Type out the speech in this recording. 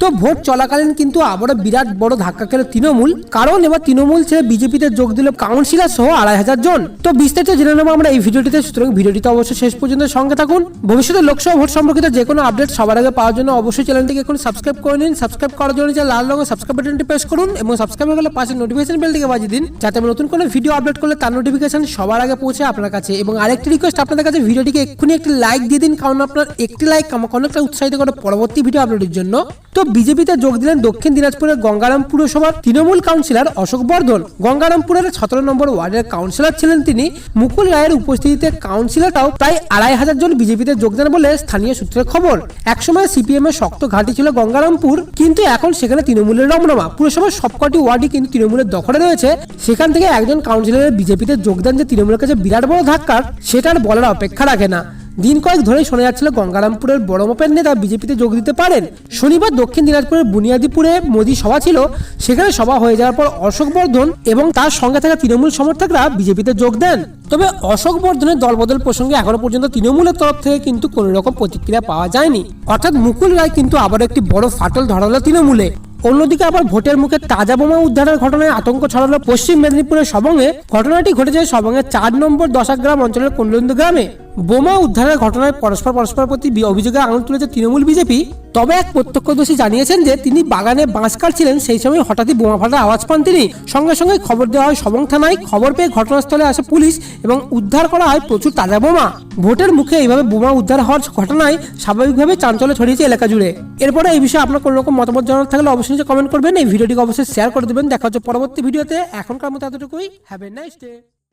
তো ভোট চলাকালীন কিন্তু আবারও বিরাট বড় ধাক্কা খেলো তৃণমূল। কারণ এবার তৃণমূল ছেড়ে বিজেপিতে যোগ দিল কাউন্সিলর সহ আড়াই হাজার জন। তো বিস্তারিত জেনে নেব আমরা এই ভিডিওটিতে। সুতরাং ভিডিওটিতে অবশ্যই শেষ পর্যন্ত সঙ্গে থাকুন। ভবিষ্যতে লোকসভা ভোট সম্পর্কিত যে কোনো আপডেট সবার আগে পাওয়ার জন্য অবশ্যই চ্যানেলটিকে এখন সাবস্ক্রাইব করে নিন। সাবস্ক্রাইব করার জন্য যে লাল রঙের সাবস্ক্রাইব বাটনটি প্রেস করুন এবং সাবস্ক্রাইব হয়ে গেলে পাশে নোটিফিকেশন বেলটিকে বাজিয়ে দিন। যাতে আমি নতুন কোনো ভিডিও আপলোড করলে তার নোটিফিকেশন সবার আগে পৌঁছে আপনার কাছে। এবং আরেকটি রিকোয়েস্ট আপনাদের কাছে, ভিডিওটিকে এক্ষুনি একটি লাইক দিয়ে দিন। কারণ আপনার একটি লাইক আমাকে অনেকটা উৎসাহিত করে পরবর্তী ভিডিও আপলোডের জন্য। তো বিজেপিতে যোগ দিলেন দক্ষিণ দিনাজপুরের গঙ্গারাম পুরসভার তৃণমূল কাউন্সিলর অশোক বর্ধন। গঙ্গারামপুরের সতেরো নম্বর ওয়ার্ডের কাউন্সিলর ছিলেন তিনি। মুকুল রায়ের উপস্থিতিতে কাউন্সিলরটাও প্রায় আড়াই হাজার জন বিজেপিতে যোগ দেন বলে স্থানীয় সূত্রের খবর। একসময় সিপিএম এর শক্ত ঘাঁটি ছিল গঙ্গারামপুর, কিন্তু এখন সেখানে তৃণমূলের রমরমা। পুরসভার সবকটি ওয়ার্ডই কিন্তু তৃণমূলের দখলে রয়েছে। সেখান থেকে একজন কাউন্সিলরের বিজেপিতে যোগদান যে তৃণমূলের কাছে বিরাট বড় ধাক্কার সেটা আর বলার অপেক্ষা রাখে না। দিন কয়েক ধরেই শোনা যাচ্ছিল গঙ্গারামপুরের বড় মাপের নেতা বিজেপিতে যোগ দিতে পারেন। শনিবার দক্ষিণ দিনাজপুরের বুনিয়াদিপুরে মোদী সভা ছিল। সেখানে সভা হয়ে যাওয়ার পর অশোক বর্ধন এবং তার সঙ্গে থাকা তৃণমূল সমর্থকরা বিজেপিতে যোগ দেন। তবে অশোক বর্ধনের দলবদল প্রসঙ্গে এখনও পর্যন্ত তৃণমূলের তরফ থেকে কিন্তু কোনো রকম প্রতিক্রিয়া পাওয়া যায়নি। অর্থাৎ মুকুল রায় কিন্তু আবার একটি বড় ফাটল ধরালো তৃণমূলে। অন্যদিকে আবার ভোটের মুখে তাজা বোমা উদ্ধারের ঘটনায় আতঙ্ক ছড়ালো পশ্চিম মেদিনীপুরের সবঙ্গে। ঘটনাটি ঘটেছে সবঙ্গের চার নম্বর দশাগ্রাম অঞ্চলের কুণ্ডন্দ গ্রামে। বোমা উদ্ধারের ঘটনায় পরস্পর পরস্পর প্রতি অভিযোগে আঙুল তুলেছে তৃণমূল বিজেপি। তবে এক প্রত্যক্ষদর্শী জানিয়েছেন যে, তিনি বাগানে বাঁশ কাটছিলেন সেই সময় হঠাৎই বোমা ফাটার আওয়াজ পান তিনি। সঙ্গে সঙ্গে খবর দেওয়া হয় সবং থানায়, খবর পেয়ে ঘটনাস্থলে আসে পুলিশ এবং উদ্ধার করা হয় প্রচুর তাজা বোমা। ভোটের মুখে এইভাবে বোমা উদ্ধার হওয়ার ঘটনায় স্বাভাবিকভাবে চাঞ্চল্য ছড়িয়েছে এলাকা জুড়ে। এরপরে এই বিষয়ে আপনার কোনো রকম মতামত জানার থাকলে অবশ্যই কমেন্ট করবেন। এই ভিডিওটিকে অবশ্যই শেয়ার করে দেবেন। দেখা হচ্ছে পরবর্তী ভিডিওতে। এখনকার মতো এতটুকুই। Have a nice day